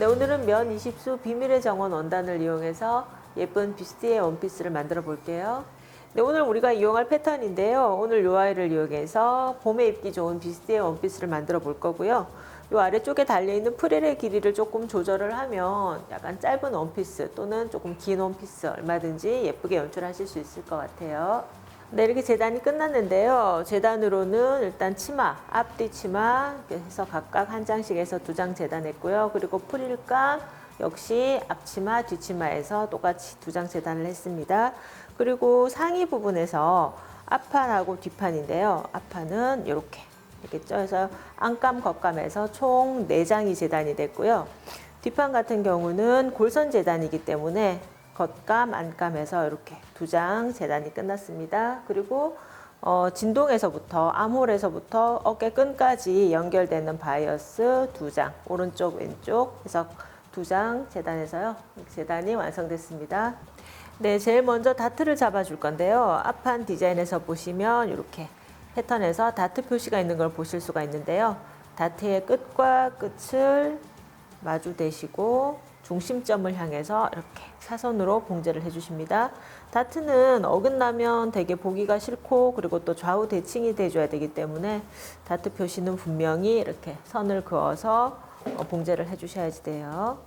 네, 오늘은 면 20수 비밀의 정원 원단을 이용해서 예쁜 뷰스티의 원피스를 만들어 볼게요. 네, 오늘 우리가 이용할 패턴인데요. 오늘 요 아이를 이용해서 봄에 입기 좋은 뷰스티의 원피스를 만들어 볼 거고요. 요 아래쪽에 달려있는 프릴의 길이를 조금 조절을 하면 약간 짧은 원피스 또는 조금 긴 원피스 얼마든지 예쁘게 연출하실 수 있을 것 같아요. 네, 이렇게 재단이 끝났는데요. 재단으로는 일단 치마, 앞뒤 치마 해서 각각 한 장씩 해서 두 장 재단했고요. 그리고 프릴감 역시 앞치마, 뒷치마에서 똑같이 두 장 재단을 했습니다. 그리고 상의 부분에서 앞판하고 뒷판인데요. 앞판은 이렇게 이렇게 쪄서 안감, 겉감에서 총 네장이 재단이 됐고요. 뒷판 같은 경우는 골선 재단이기 때문에 겉감, 안감에서 이렇게 두 장 재단이 끝났습니다. 그리고 어, 진동에서부터 암홀에서부터 어깨끈까지 연결되는 바이어스 두 장, 오른쪽, 왼쪽 해서 두 장 재단해서요. 재단이 완성됐습니다. 네, 제일 먼저 다트를 잡아줄 건데요. 앞판 디자인에서 보시면 이렇게 패턴에서 다트 표시가 있는 걸 보실 수가 있는데요. 다트의 끝과 끝을 마주 대시고 중심점을 향해서 이렇게 사선으로 봉제를 해주십니다. 다트는 어긋나면 되게 보기가 싫고 그리고 또 좌우 대칭이 돼줘야 되기 때문에 다트 표시는 분명히 이렇게 선을 그어서 어, 봉제를 해주셔야지 돼요.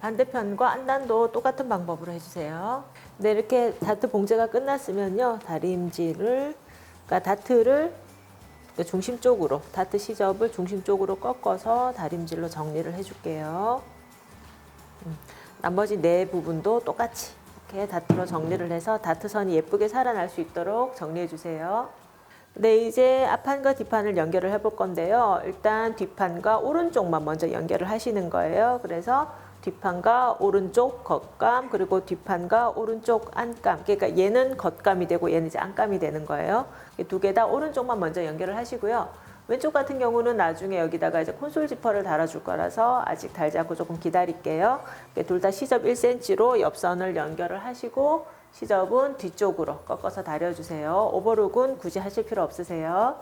반대편과 안단도 똑같은 방법으로 해주세요. 네, 이렇게 다트 봉제가 끝났으면요, 다림질을, 그러니까 다트를 그 중심 쪽으로, 다트 시접을 중심 쪽으로 꺾어서 다림질로 정리를 해줄게요. 음, 나머지 네 부분도 똑같이 이렇게 다트로 정리를 해서 다트선이 예쁘게 살아날 수 있도록 정리해 주세요. 네, 이제 앞판과 뒷판을 연결을 해볼 건데요. 일단 뒷판과 오른쪽만 먼저 연결을 하시는 거예요. 그래서 뒷판과 오른쪽 겉감 그리고 뒷판과 오른쪽 안감. 그러니까 얘는 겉감이 되고 얘는 이제 안감이 되는 거예요. 두 개 다 오른쪽만 먼저 연결을 하시고요. 왼쪽 같은 경우는 나중에 여기다가 이제 콘솔 지퍼를 달아줄 거라서 아직 달지 않고 조금 기다릴게요. 둘 다 시접 1cm로 옆선을 연결을 하시고 시접은 뒤쪽으로 꺾어서 다려주세요. 오버룩은 굳이 하실 필요 없으세요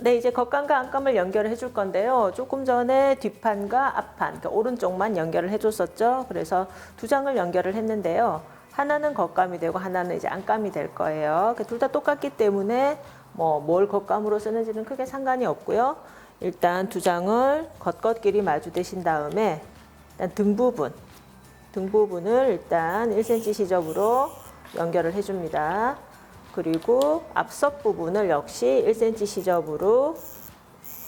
네, 이제 겉감과 안감을 연결을 해줄 건데요. 조금 전에 뒷판과 앞판, 그러니까 오른쪽만 연결을 해 줬었죠. 그래서 두 장을 연결을 했는데요. 하나는 겉감이 되고 하나는 이제 안감이 될 거예요. 둘 다 똑같기 때문에 뭐 뭘 겉감으로 쓰는지는 크게 상관이 없고요. 일단 두 장을 겉겉끼리 마주 대신 다음에 일단 등 부분, 등 부분을 일단 1cm 시접으로 연결을 해줍니다. 그리고 앞섭 부분을 역시 1cm 시접으로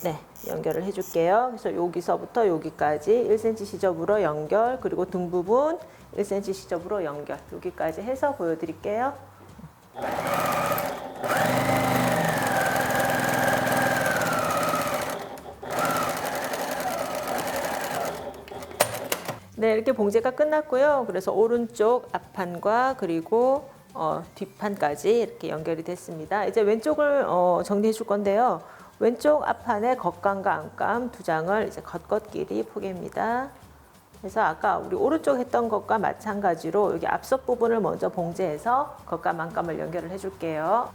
네, 연결을 해줄게요. 그래서 여기서부터 여기까지 1cm 시접으로 연결, 그리고 등 부분 1cm 시접으로 연결. 여기까지 해서 보여드릴게요. 네, 이렇게 봉제가 끝났고요. 그래서 오른쪽 앞판과 그리고 어, 뒷판까지 이렇게 연결이 됐습니다. 이제 왼쪽을 어, 정리해 줄 건데요. 왼쪽 앞판에 겉감과 안감 두 장을 이제 겉겉끼리 포개입니다. 그래서 아까 우리 오른쪽 했던 것과 마찬가지로 여기 앞섭 부분을 먼저 봉제해서 겉감 안감을 연결을 해줄게요.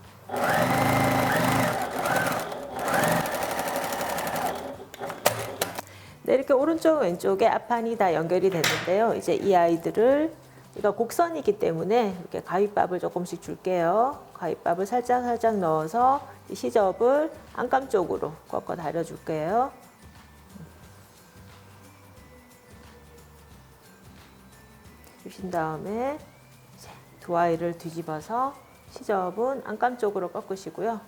네, 이렇게 오른쪽 왼쪽에 앞판이 다 연결이 됐는데요. 이제 이 아이들을 이거 곡선이기 때문에 이렇게 가위밥을 조금씩 줄게요. 가위밥을 살짝 살짝 넣어서 이 시접을 안감 쪽으로 꺾어 다려줄게요. 주신 다음에 두 아이를 뒤집어서 시접은 안감 쪽으로 꺾으시고요.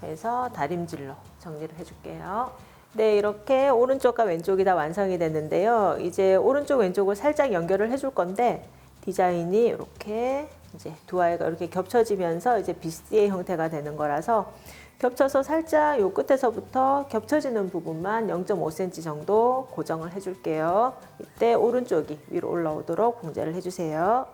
그래서 다림질로 정리를 해줄게요. 네, 이렇게 오른쪽과 왼쪽이 다 완성이 됐는데요. 이제 오른쪽 왼쪽을 살짝 연결을 해줄 건데 디자인이 이렇게 이제 두 아이가 이렇게 겹쳐지면서 이제 비스티의 형태가 되는 거라서 겹쳐서 살짝 요 끝에서부터 겹쳐지는 부분만 0.5cm 정도 고정을 해줄게요. 이때 오른쪽이 위로 올라오도록 봉제를 해주세요.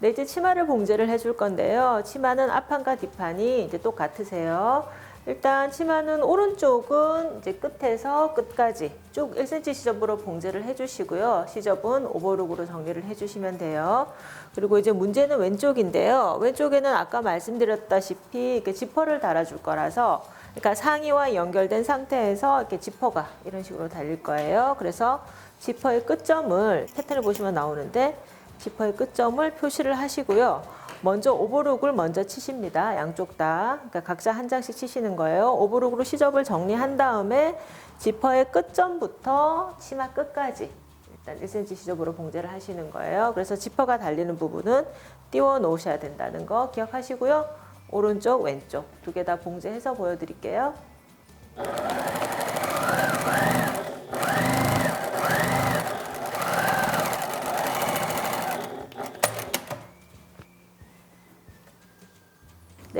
네, 이제 치마를 봉제를 해줄 건데요. 치마는 앞판과 뒷판이 이제 똑같으세요. 일단 치마는 오른쪽은 이제 끝에서 끝까지 쭉 1cm 시접으로 봉제를 해주시고요. 시접은 오버룩으로 정리를 해주시면 돼요. 그리고 이제 문제는 왼쪽인데요. 왼쪽에는 아까 말씀드렸다시피 이렇게 지퍼를 달아줄 거라서 그러니까 상의와 연결된 상태에서 이렇게 지퍼가 이런 식으로 달릴 거예요. 그래서 지퍼의 끝점을 패턴을 보시면 나오는데 지퍼의 끝점을 표시를 하시고요. 먼저 오버룩을 먼저 치십니다. 양쪽 다. 그러니까 각자 한 장씩 치시는 거예요. 오버룩으로 시접을 정리한 다음에 지퍼의 끝점부터 치마 끝까지 일단 1cm 시접으로 봉제를 하시는 거예요. 그래서 지퍼가 달리는 부분은 띄워 놓으셔야 된다는 거 기억하시고요. 오른쪽, 왼쪽 두 개 다 봉제해서 보여드릴게요.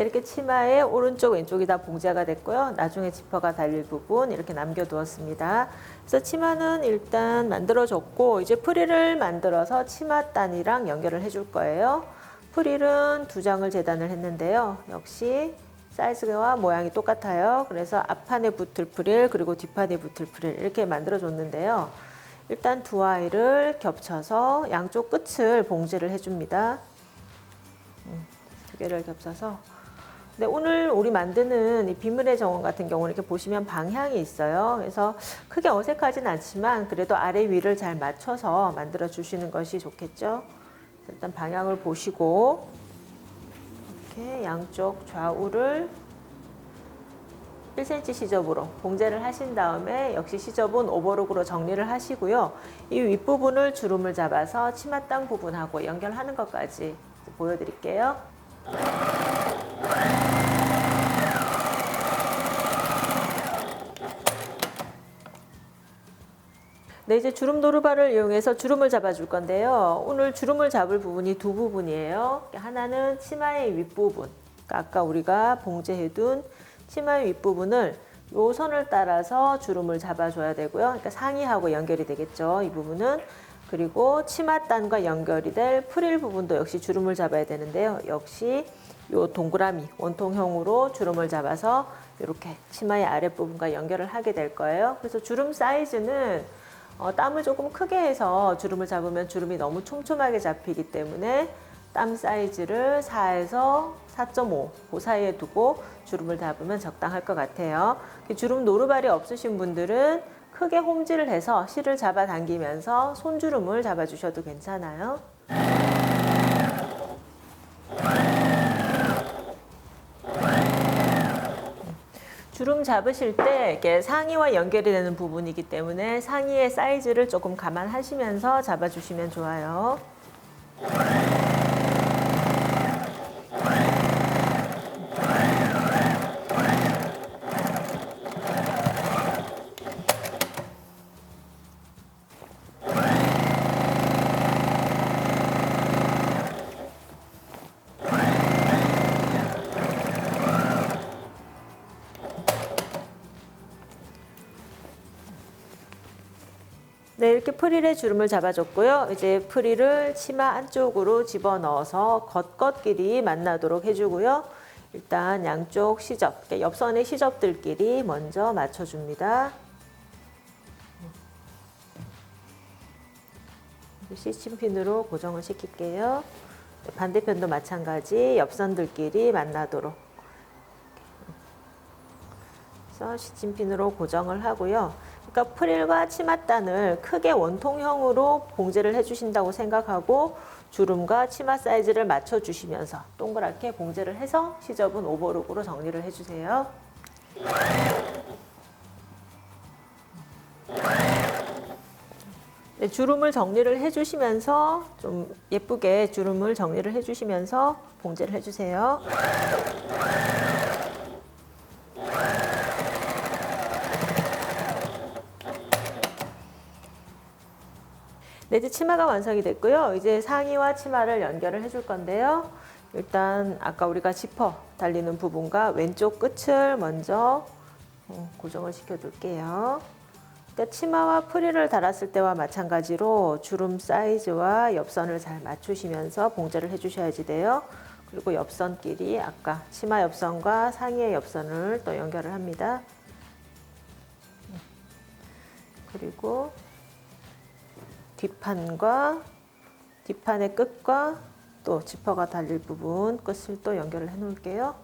네, 이렇게 치마의 오른쪽 왼쪽이 다 봉제가 됐고요. 나중에 지퍼가 달릴 부분 이렇게 남겨두었습니다. 그래서 치마는 일단 만들어졌고 이제 프릴을 만들어서 치마단이랑 연결을 해줄 거예요. 프릴은 두 장을 재단을 했는데요. 역시 사이즈와 모양이 똑같아요. 그래서 앞판에 붙을 프릴 그리고 뒷판에 붙을 프릴 이렇게 만들어 줬는데요. 일단 두 아이를 겹쳐서 양쪽 끝을 봉제를 해줍니다. 음, 두 개를 겹쳐서 네, 오늘 우리 만드는 이 비밀의 정원 같은 경우는 이렇게 보시면 방향이 있어요. 그래서 크게 어색하진 않지만 그래도 아래 위를 잘 맞춰서 만들어 주시는 것이 좋겠죠. 일단 방향을 보시고 이렇게 양쪽 좌우를 1cm 시접으로 봉제를 하신 다음에 역시 시접은 오버룩으로 정리를 하시고요. 이 윗부분을 주름을 잡아서 치맛당 부분하고 연결하는 것까지 보여드릴게요. 네, 이제 주름 도르바를 이용해서 주름을 잡아줄 건데요. 오늘 주름을 잡을 부분이 두 부분이에요. 하나는 치마의 윗부분. 그러니까 아까 우리가 봉제해둔 치마의 윗부분을 요 선을 따라서 주름을 잡아줘야 되고요. 그러니까 상의하고 연결이 되겠죠. 이 부분은. 그리고 치맛단과 연결이 될 프릴 부분도 역시 주름을 잡아야 되는데요. 역시 요 동그라미 원통형으로 주름을 잡아서 이렇게 치마의 아랫부분과 연결을 하게 될 거예요. 그래서 주름 사이즈는 어, 땀을 조금 크게 해서 주름을 잡으면 주름이 너무 촘촘하게 잡히기 때문에 땀 사이즈를 4에서 4.5, 그 사이에 두고 주름을 잡으면 적당할 것 같아요. 주름 노루발이 없으신 분들은 크게 홈질을 해서 실을 잡아 당기면서 손주름을 잡아주셔도 괜찮아요. 주름 잡으실 때 이게 상의와 연결이 되는 부분이기 때문에 상의의 사이즈를 조금 감안하시면서 잡아주시면 좋아요. 이렇게 프릴의 주름을 잡아줬고요. 이제 프릴을 치마 안쪽으로 집어넣어서 겉겉끼리 만나도록 해주고요. 일단 양쪽 시접, 옆선의 시접들끼리 먼저 맞춰줍니다. 시침핀으로 고정을 시킬게요. 반대편도 마찬가지 옆선들끼리 만나도록 그래서 시침핀으로 고정을 하고요. 그러니까 프릴과 치맛단을 크게 원통형으로 봉제를 해주신다고 생각하고 주름과 치마 사이즈를 맞춰주시면서 동그랗게 봉제를 해서 시접은 오버룩으로 정리를 해주세요. 네, 주름을 정리를 해주시면서 좀 예쁘게 주름을 정리를 해주시면서 봉제를 해주세요. 네, 이제 치마가 완성이 됐고요. 이제 상의와 치마를 연결을 해줄 건데요. 일단 아까 우리가 지퍼 달리는 부분과 왼쪽 끝을 먼저 어, 고정을 시켜둘게요. 그러니까 치마와 프릴을 달았을 때와 마찬가지로 주름 사이즈와 옆선을 잘 맞추시면서 봉제를 해주셔야지 돼요. 그리고 옆선끼리 아까 치마 옆선과 상의의 옆선을 또 연결을 합니다. 그리고 뒷판과 뒷판의 끝과 또 지퍼가 달릴 부분 끝을 또 연결을 해 놓을게요.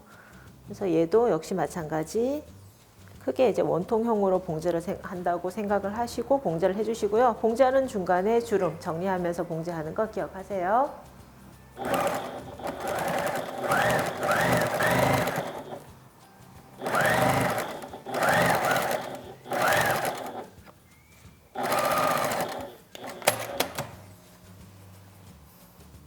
그래서 얘도 역시 마찬가지 크게 이제 원통형으로 봉제를 생- 한다고 생각을 하시고 봉제를 해주시고요. 봉제하는 중간에 주름 정리하면서 봉제하는 거 기억하세요.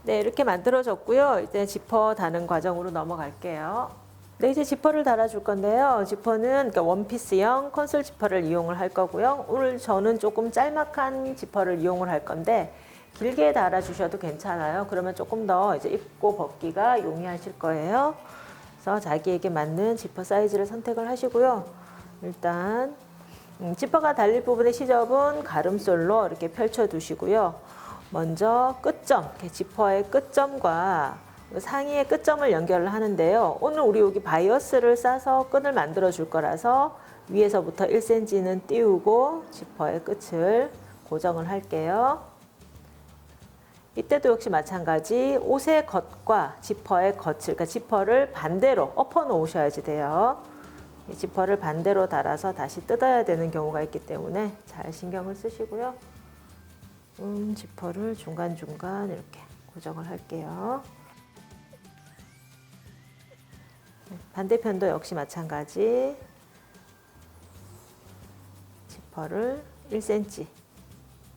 네, 이렇게 만들어졌고요. 이제 지퍼 다는 과정으로 넘어갈게요. 네, 이제 지퍼를 달아줄 건데요. 지퍼는 그러니까 원피스형 컨솔 지퍼를 이용을 할 거고요. 오늘 저는 조금 짤막한 지퍼를 이용을 할 건데 길게 달아주셔도 괜찮아요. 그러면 조금 더 이제 입고 벗기가 용이하실 거예요. 그래서 자기에게 맞는 지퍼 사이즈를 선택을 하시고요. 일단 음, 지퍼가 달릴 부분의 시접은 가름솔로 이렇게 펼쳐 두시고요. 먼저 끝점, 지퍼의 끝점과 상의의 끝점을 연결을 하는데요. 오늘 우리 여기 바이어스를 싸서 끈을 만들어 줄 거라서 위에서부터 1cm는 띄우고 지퍼의 끝을 고정을 할게요. 이때도 역시 마찬가지 옷의 겉과 지퍼의 겉을, 그러니까 지퍼를 반대로 엎어 놓으셔야지 돼요. 이 지퍼를 반대로 달아서 다시 뜯어야 되는 경우가 있기 때문에 잘 신경을 쓰시고요. 음, 지퍼를 중간중간 이렇게 고정을 할게요. 네, 반대편도 역시 마찬가지 지퍼를 1cm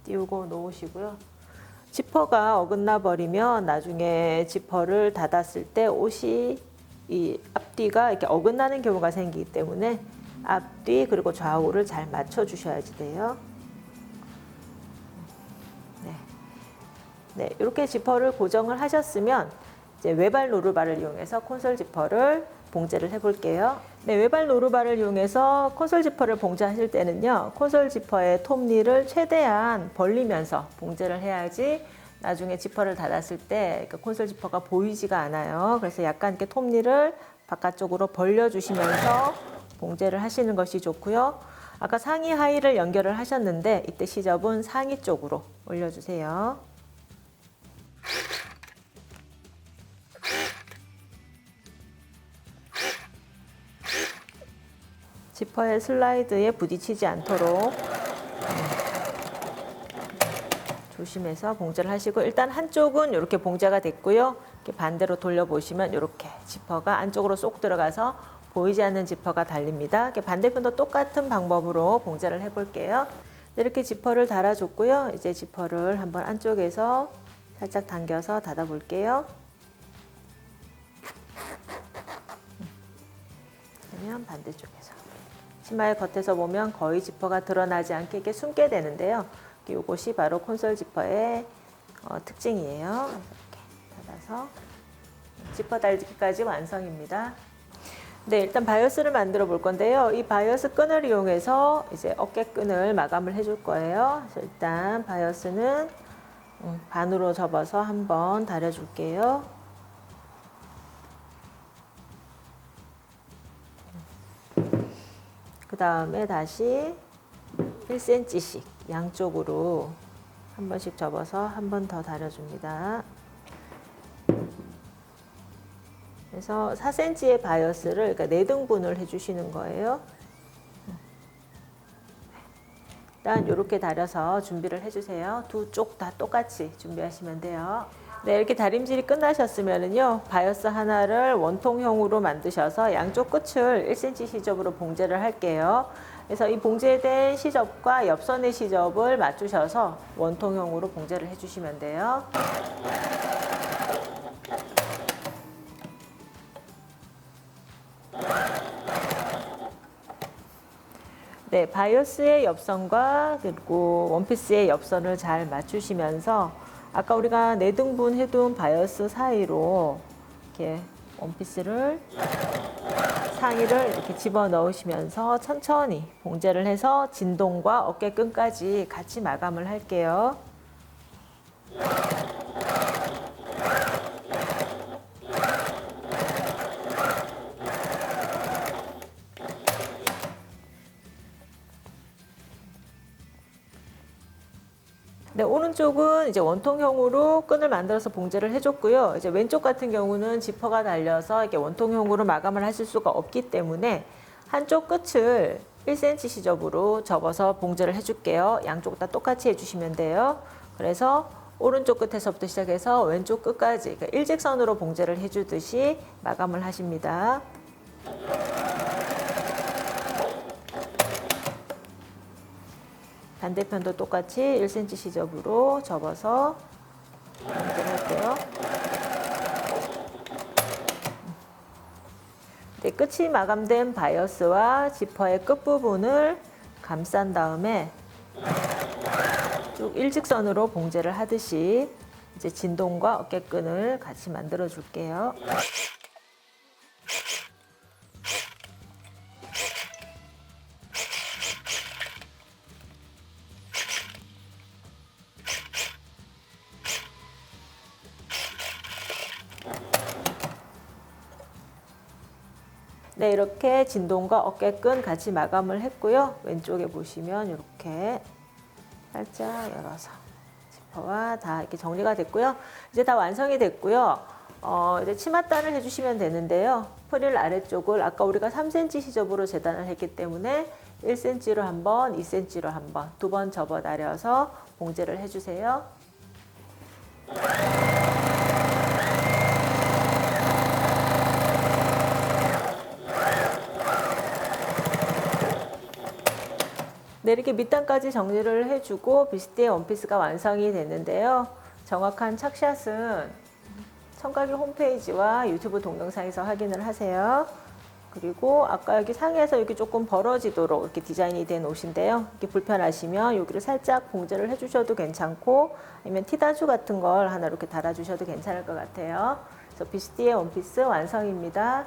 띄우고 놓으시고요. 지퍼가 어긋나 버리면 나중에 지퍼를 닫았을 때 옷이 이 앞뒤가 이렇게 어긋나는 경우가 생기기 때문에 앞뒤 그리고 좌우를 잘 맞춰 주셔야지 돼요. 네, 이렇게 지퍼를 고정을 하셨으면 이제 외발 노루발을 이용해서 콘솔 지퍼를 봉제를 해볼게요. 네, 외발 노루발을 이용해서 콘솔 지퍼를 봉제하실 때는요, 콘솔 지퍼의 톱니를 최대한 벌리면서 봉제를 해야지 나중에 지퍼를 닫았을 때 그 콘솔 지퍼가 보이지가 않아요. 그래서 약간 이렇게 톱니를 바깥쪽으로 벌려주시면서 봉제를 하시는 것이 좋고요. 아까 상의 하의를 연결을 하셨는데 이때 시접은 상의 쪽으로 올려주세요. 지퍼의 슬라이드에 부딪히지 않도록 조심해서 봉제를 하시고 일단 한쪽은 이렇게 봉제가 됐고요. 이렇게 반대로 돌려보시면 이렇게 지퍼가 안쪽으로 쏙 들어가서 보이지 않는 지퍼가 달립니다. 이렇게 반대편도 똑같은 방법으로 봉제를 해볼게요. 이렇게 지퍼를 달아줬고요. 이제 지퍼를 한번 안쪽에서 살짝 당겨서 닫아볼게요. 그러면 반대쪽에서 치마의 겉에서 보면 거의 지퍼가 드러나지 않게 이렇게 숨게 되는데요. 이것이 바로 콘솔 지퍼의 어, 특징이에요. 이렇게 닫아서 지퍼 달기까지 완성입니다. 네, 일단 바이어스를 만들어 볼 건데요. 이 바이어스 끈을 이용해서 이제 어깨 끈을 마감을 해줄 거예요. 일단 바이어스는 음, 반으로 접어서 한번 다려줄게요. 그 다음에 다시 1cm씩 양쪽으로 한 번씩 접어서 한 번 더 다려줍니다. 그래서 4cm의 바이어스를 그러니까 4등분을 해주시는 거예요. 일단 이렇게 다려서 준비를 해주세요. 두 쪽 다 똑같이 준비하시면 돼요. 네, 이렇게 다림질이 끝나셨으면은요, 바이어스 하나를 원통형으로 만드셔서 양쪽 끝을 1cm 시접으로 봉제를 할게요. 그래서 이 봉제된 시접과 옆선의 시접을 맞추셔서 원통형으로 봉제를 해주시면 돼요. 네, 바이어스의 옆선과 그리고 원피스의 옆선을 잘 맞추시면서 아까 우리가 네 등분 해둔 바이어스 사이로 이렇게 원피스를 상의를 이렇게 집어 넣으시면서 천천히 봉제를 해서 진동과 어깨끈까지 같이 마감을 할게요. 네, 오른쪽은 이제 원통형으로 끈을 만들어서 봉제를 해줬고요. 이제 왼쪽 같은 경우는 지퍼가 달려서 이렇게 원통형으로 마감을 하실 수가 없기 때문에 한쪽 끝을 1cm 시접으로 접어서 봉제를 해줄게요. 양쪽 다 똑같이 해주시면 돼요. 그래서 오른쪽 끝에서부터 시작해서 왼쪽 끝까지 그러니까 일직선으로 봉제를 해주듯이 마감을 하십니다. 반대편도 똑같이 1cm 시접으로 접어서 연결할게요. 네, 끝이 마감된 바이어스와 지퍼의 끝부분을 감싼 다음에 쭉 일직선으로 봉제를 하듯이 이제 진동과 어깨끈을 같이 만들어 줄게요. 네, 이렇게 진동과 어깨끈 같이 마감을 했고요. 왼쪽에 보시면 이렇게 살짝 열어서 지퍼가 다 이렇게 정리가 됐고요. 이제 다 완성이 됐고요. 어, 이제 치맛단을 해주시면 되는데요. 프릴 아래쪽을 아까 우리가 3cm 시접으로 재단을 했기 때문에 1cm로 한 번, 2cm로 한 번, 두 번 접어 나려서 봉제를 해주세요. 네, 이렇게 밑단까지 정리를 해주고 비스티의 원피스가 완성이 됐는데요. 정확한 착샷은 청각이 홈페이지와 유튜브 동영상에서 확인을 하세요. 그리고 아까 여기 상에서 여기 조금 벌어지도록 이렇게 디자인이 된 옷인데요. 이렇게 불편하시면 여기를 살짝 봉제를 해주셔도 괜찮고 아니면 티다주 같은 걸 하나 이렇게 달아주셔도 괜찮을 것 같아요. 그래서 비스티의 원피스 완성입니다.